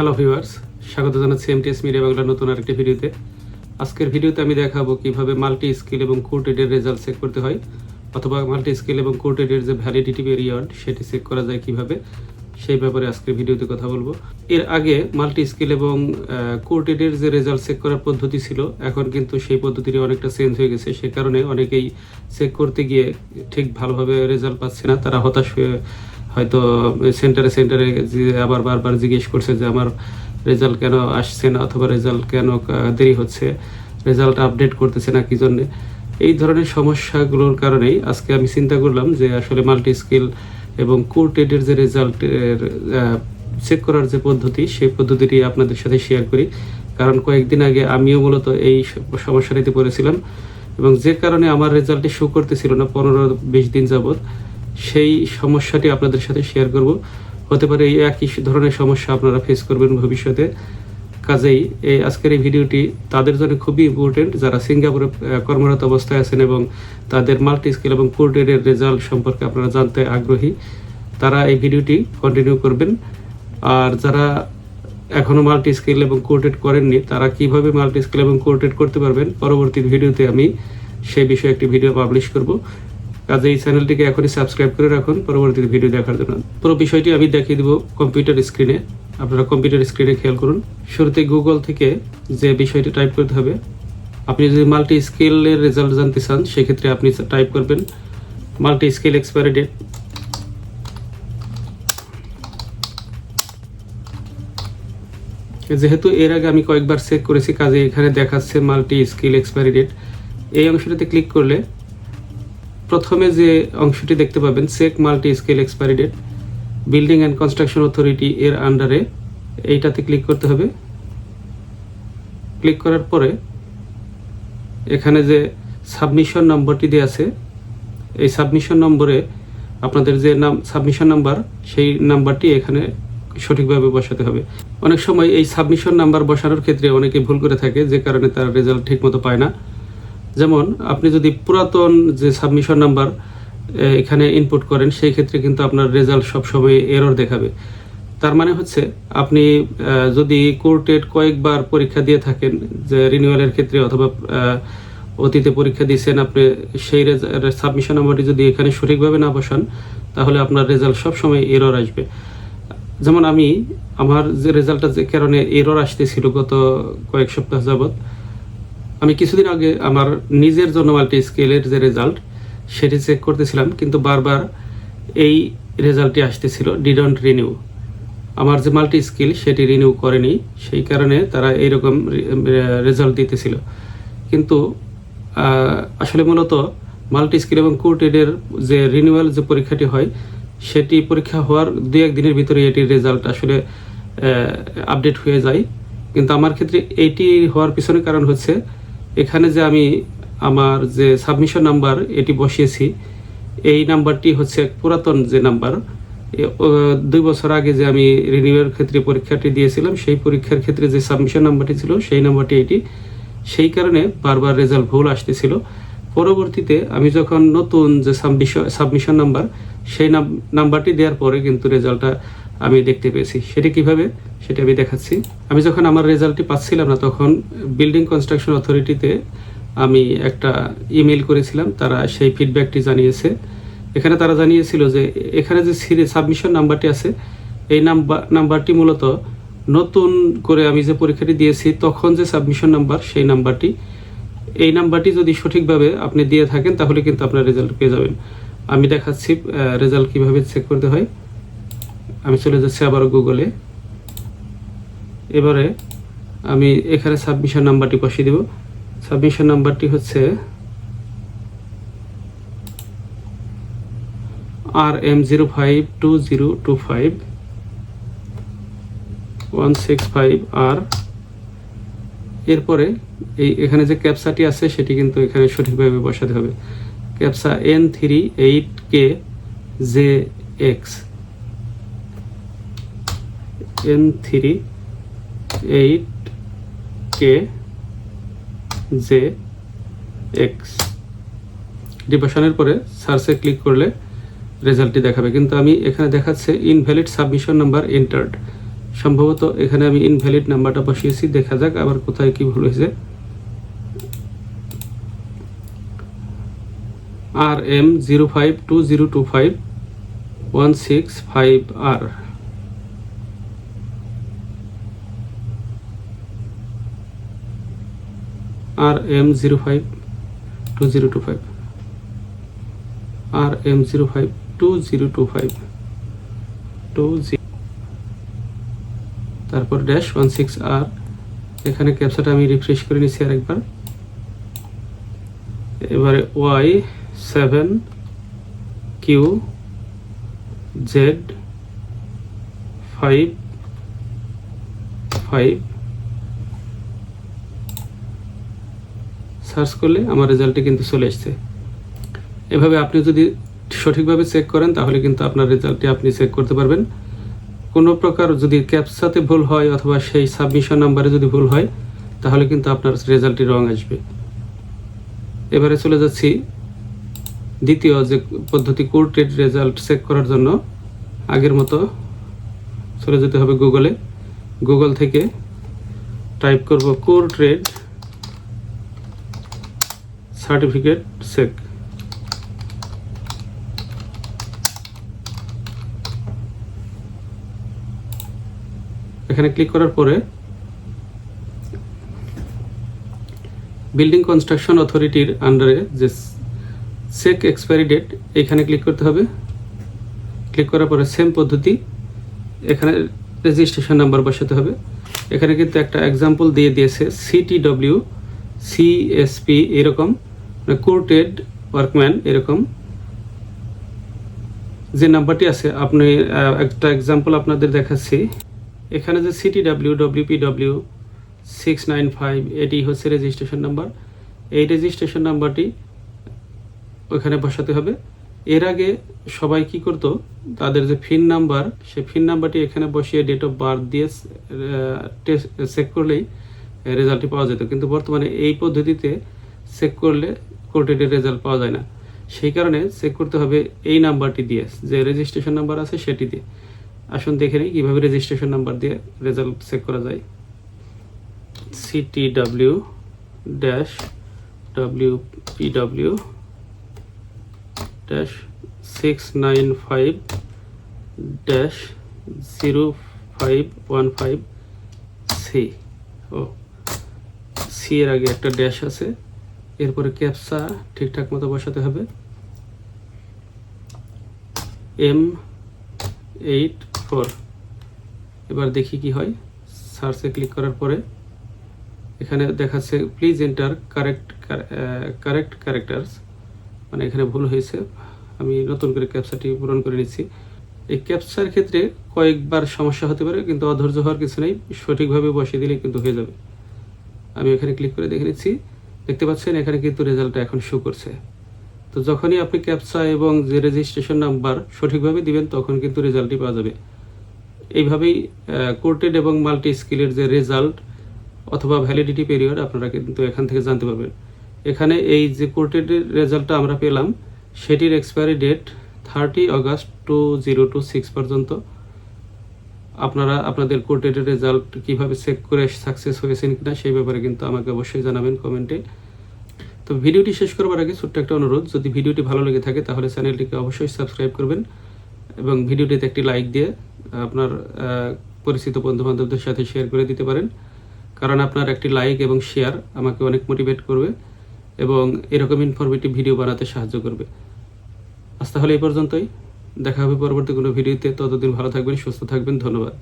Hello viewers স্বাগত জানাচ্ছি MTS media বাংলার নতুন আরেকটি ভিডিওতে। আজকের ভিডিওতে আমি দেখাবো কীভাবে মাল্টি স্কিল এবং কোর্টেডের রেজাল্ট চেক করতে হয়, অথবা মাল্টি স্কিল এবং কোর্টেডের যে ভ্যালিডিটি পিরিয়ড সেটি চেক করা যায় কীভাবে, সেই ব্যাপারে আজকের ভিডিওতে কথা বলব। এর আগে মাল্টি স্কিল এবং কোর্টেডের যে রেজাল্ট চেক করার পদ্ধতি ছিল, এখন কিন্তু সেই পদ্ধতিটি অনেকটা চেঞ্জ হয়ে গেছে। সে কারণে অনেকেই চেক করতে গিয়ে ঠিক ভালোভাবে রেজাল্ট পাচ্ছে না, তারা হতাশ হয়ে হয়তো সেন্টারে সেন্টারে আবার বারবার জিজ্ঞেস করছে যে আমার রেজাল্ট কেন আসছে না অথবা রেজাল্ট কেন দেরি হচ্ছে রেজাল্ট আপডেট করতেছে না, কি জন্যে? এই ধরনের সমস্যাগুলোর কারণেই আজকে আমি চিন্তা করলাম যে আসলে মাল্টি স্কিল এবং কোর্টেডের যে রেজাল্টের চেক করার যে পদ্ধতি, সেই পদ্ধতিটি আপনাদের সাথে শেয়ার করি। কারণ কয়েকদিন আগে আমিও মূলত এই সমস্যাটিতে পড়েছিলাম এবং যে কারণে আমার রেজাল্টটি শো করতেছিল না, পনেরো, বিশ দিন যাবত সেই সমস্যাটি আপনাদের সাথে শেয়ার করব। হতে পারে এই একই ধরনের সমস্যা আপনারা ফেস করবেন ভবিষ্যতে। কাজেই এই আজকের এই ভিডিওটি তাদের জন্য খুবই ইম্পর্টেন্ট যারা সিঙ্গাপুরে কর্মরত অবস্থায় আছেন এবং তাদের মাল্টি স্কিল এবং কোর্টেডের রেজাল্ট সম্পর্কে আপনারা জানতে আগ্রহী, তারা এই ভিডিওটি কন্টিনিউ করবেন। আর যারা এখনও মাল্টি স্কিল এবং কোর্টেড করেননি, তারা কীভাবে মাল্টি স্কিল এবং কোর্টেড করতে পারবেন, পরবর্তী ভিডিওতে আমি সেই বিষয়ে একটি ভিডিও পাবলিশ করব। কাজে এই চ্যানেলটিকে এখনই সাবস্ক্রাইব করে রাখুন। পরবর্তী ভিডিও দেখার জন্য পুরো বিষয়টি আমি দেখিয়ে দিব কম্পিউটার স্ক্রিনে। আপনারা কম্পিউটার স্ক্রিনে খেয়াল করুন। শুরুতে গুগল থেকে যে বিষয়টি টাইপ করতে হবে, আপনি যদি মাল্টি স্কেলের রেজাল্ট জানতে চান, সেক্ষেত্রে আপনি টাইপ করবেন মাল্টি স্কেল এক্সপায়ারি ডেট যেহেতু এর আগে আমি কয়েকবার চেক করেছি, কাজে এখানে দেখাচ্ছে মাল্টি স্কিল এক্সপায়ারি ডেট এই অংশটাতে ক্লিক করলে প্রথমে যে অংশটি দেখতে পাবেন check multi scale expiry date, building and construction authority এর আন্ডারে এইটাতে ক্লিক করতে হবে। ক্লিক করার পরে এখানে যে সাবমিশন নম্বরটি দেওয়া আছে, এই সাবমিশন নম্বরে আপনাদের যে নাম, সাবমিশন নাম্বার, সেই নাম্বারটি এখানে সঠিকভাবে বসাতে হবে। অনেক সময় এই সাবমিশন নাম্বার বসানোর ক্ষেত্রে অনেকে ভুল করে থাকে, যে কারণে তার রেজাল্ট ঠিকমতো পায় না। যেমন আপনি যদি পুরাতন যে সাবমিশন নাম্বার এখানে ইনপুট করেন, সেই ক্ষেত্রে কিন্তু আপনার রেজাল্ট সবসময় এরর দেখাবে। তার মানে হচ্ছে, আপনি যদি কোর্টেড কয়েকবার পরীক্ষা দিয়ে থাকেন, যে রিনিউয়ালের ক্ষেত্রে অথবা অতীতে পরীক্ষা দিয়েছেন আপনি, সেই সাবমিশন নাম্বারটি যদি এখানে সঠিকভাবে না বসান, তাহলে আপনার রেজাল্ট সবসময় এরর আসবে। যেমন আমি, আমার যে রেজাল্টটা যে কারণে এরর আসতেছিল গত কয়েক সপ্তাহ যাবত আমি কিছুদিন আগে আমার নিজের জন্য মাল্টি স্কেলের যে রেজাল্ট সেটি চেক করতেছিলাম, কিন্তু বারবার এই রেজাল্টটি আসতেছিল ডিডন্ট রিনিউ আমার যে মাল্টি স্কিল সেটি রিনিউ করেনি, সেই কারণে তারা এইরকম রেজাল্ট দিতেছিল। কিন্তু আসলে মূলত মাল্টি স্কিল এবং কোর্টেডের যে রিনিউয়াল যে পরীক্ষাটি হয়, সেটি পরীক্ষা হওয়ার দু দিনের ভিতরে এটির রেজাল্ট আসলে আপডেট হয়ে যায়। কিন্তু আমার ক্ষেত্রে এইটি হওয়ার পিছনে কারণ হচ্ছে এখানে যে আমি আমার যে সাবমিশন নাম্বার এটি বসিয়েছি, এই নাম্বারটি হচ্ছে পুরাতন যে নাম্বার দুই বছর আগে যে আমি রিনিউয়ের ক্ষেত্রে পরীক্ষাটি দিয়েছিলাম, সেই পরীক্ষার ক্ষেত্রে যে সাবমিশন নাম্বারটি ছিল, সেই নাম্বারটি এটি, সেই কারণে বারবার রেজাল্ট ভুল আসতেছিল। পরবর্তীতে আমি যখন নতুন যে সাবমিশন সাবমিশন নাম্বার সেই নাম- নাম্বারটি দেওয়ার পরে কিন্তু রেজাল্টটা আমি দেখতে পেয়েছি। সেটি কীভাবে? সেটি আমি দেখাচ্ছি। আমি যখন আমার রেজাল্টটি পাচ্ছিলাম না, তখন বিল্ডিং কনস্ট্রাকশন অথরিটিতে আমি একটা ইমেল করেছিলাম। তারা সেই ফিডব্যাকটি জানিয়েছে। এখানে তারা জানিয়েছিল যে, এখানে যে সিরি সাবমিশন নাম্বারটি আছে, এই নাম্বার নাম্বারটি মূলত নতুন করে আমি যে পরীক্ষাটি দিয়েছি, তখন যে সাবমিশন নাম্বার সেই নাম্বারটি এই নাম্বারটি যদি সঠিকভাবে আপনি দিয়ে থাকেন, তাহলে কিন্তু আপনার রেজাল্ট পেয়ে যাবেন। আমি দেখাচ্ছি রেজাল্ট কীভাবে চেক করতে হয়। আমি চলে যাচ্ছি আবার গুগলে এবারে আমি এখানে সাবমিশন নাম্বারটি বসিয়ে দেব। সাবমিশন নাম্বারটি হচ্ছে R M zero five two zero two five one six five আর এরপরে এই এখানে যে ক্যাপসাটি আছে, সেটি কিন্তু এখানে সঠিকভাবে বসাতে হবে। Captcha N three eight K J X N three eight K J X এটি বসানোর পরে সার্চে ক্লিক করলে রেজাল্টটি দেখাবে। কিন্তু আমি এখানে দেখাচ্ছে ইনভ্যালিড সাবমিশন নাম্বার এন্টার্ড সম্ভবত এখানে আমি ইনভ্যালিড নাম্বারটা বসিয়েছি, দেখা যাক আবার কোথায় কি ভুল হয়েছে। R M zero five two zero two five one six five আর R M zero five two zero two five R M zero five two zero two five two তারপর ড্যাশ ওয়ান সিক্স আর এখানে ক্যাপচাটা আমি refresh করে নিচ্ছি আরেকবার। এবারে Y seven Q Z five five search করলে আমার রেজাল্টটি কিন্তু চলে এসছে। এভাবে আপনি যদি সঠিকভাবে চেক করেন, তাহলে কিন্তু আপনার রেজাল্টটি আপনি চেক করতে পারবেন। কোনো প্রকার যদি ক্যাপসাতে ভুল হয় অথবা সেই সাবমিশন নাম্বারে যদি ভুল হয়, তাহলে কিন্তু আপনার রেজাল্টটি রং আসবে। এবারে চলে যাচ্ছি দ্বিতীয় যে পদ্ধতি কোর্টেড রেজাল্ট চেক করার জন্য। আগের মতো চলে যেতে হবে গুগলে। গুগল থেকে টাইপ করব কোর ট্রেড সার্টিফিকেট চেক এখানে ক্লিক করার পরে বিল্ডিং কনস্ট্রাকশন অথরিটির আন্ডারে যে সেক এক্সপায়ারি ডেট এখানে ক্লিক করতে হবে। ক্লিক করার পরে সেম পদ্ধতি, এখানে রেজিস্ট্রেশন নাম্বার বসাতে হবে। এখানে কিন্তু একটা এক্সাম্পল দিয়ে দিয়েছে সিটিডব্লিউ সিএসপি এরকম। কোর্টেড ওয়ার্কম্যান এরকম। যে নাম্বারটি আছে, আপনি একটা এক্সাম্পল আপনাদের দেখাচ্ছি। এখানে যে C T W W P W six nine five এটি হচ্ছে রেজিস্ট্রেশন নাম্বার এই রেজিস্ট্রেশন নাম্বারটি ওখানে বসাতে হবে। এর আগে সবাই কি করত? তাদের যে ফিন নাম্বার, সেই ফিন নাম্বারটি এখানে বসিয়ে ডেট অফ বার্থ দিয়ে চেক করলেই রেজাল্টটি পাওয়া যেত। কিন্তু বর্তমানে এই পদ্ধতিতে চেক করলে কোর্টেডের রেজাল্ট পাওয়া যায় না। সেই কারণে চেক করতে হবে এই নাম্বারটি দিয়ে, যে রেজিস্ট্রেশন নাম্বার আছে সেটি দিয়ে। আসুন দেখে নিই কীভাবে রেজিস্ট্রেশন নাম্বার দিয়ে রেজাল্ট চেক করা যায়। C T W dash W P W dash six nine five dash zero five one five C O C এর আগে একটা ড্যাশ আছে। এরপরে ক্যাপসা ঠিকঠাক মতো বসাতে হবে। M eight four. এবার দেখি কি হয়। সার্চে ক্লিক করার পরে এখানে দেখাচ্ছে, please enter correct correct characters. মানে এখানে ভুল হয়েছে। আমি নতুন করে ক্যাপচাটি পূরণ করে নিচ্ছি। এই ক্যাপচার ক্ষেত্রে কয়েকবার সমস্যা হতে পারে, কিন্তু অধৈর্য হওয়ার কিছু নেই। সঠিকভাবে বসিয়ে দিলে কিন্তু হয়ে যাবে। আমি এখানে ক্লিক করে দেখে নিচ্ছি। দেখতে পাচ্ছেন, এখানে কিন্তু রেজাল্টটা এখন শো করছে। তো যখনই আপনি ক্যাপচা এবং যে রেজিস্ট্রেশন নাম্বার সঠিকভাবে দিবেন, তখন কিন্তু রেজাল্টটি পাওয়া যাবে। এইভাবেই কোর্টেড এবং মাল্টি স্কিলের যে রেজাল্ট অথবা ভ্যালিডিটি পিরিয়ড আপনারা কিন্তু এখান থেকে জানতে পারবেন। এখানে এই যে কোর্টেডের রেজাল্টটা আমরা পেলাম, সেটির expiry date thirty August two zero two six পর্যন্ত। আপনারা আপনাদের কোর্টেডের রেজাল্ট কীভাবে চেক করে সাকসেস হয়েছেন কিনা, সেই ব্যাপারে কিন্তু আমাকে অবশ্যই জানাবেন কমেন্টে। তো ভিডিওটি শেষ করবার আগে ছোট্ট একটা অনুরোধ, যদি ভিডিওটি ভালো লেগে থাকে তাহলে চ্যানেলটিকে অবশ্যই সাবস্ক্রাইব করবেন এবং ভিডিওটিতে একটি লাইক দিয়ে আপনার পরিচিত বন্ধু বান্ধবদের সাথে শেয়ার করে দিতে পারেন। কারণ আপনার একটি লাইক এবং শেয়ার আমাকে অনেক মোটিভেট করবে এবং এরকম ইনফরমেটিভ ভিডিও বানাতে সাহায্য করবে। আজ তাহলে এই পর্যন্তই। দেখা হবে পরবর্তী কোনো ভিডিওতে। ততদিন ভালো থাকবেন, সুস্থ থাকবেন। ধন্যবাদ।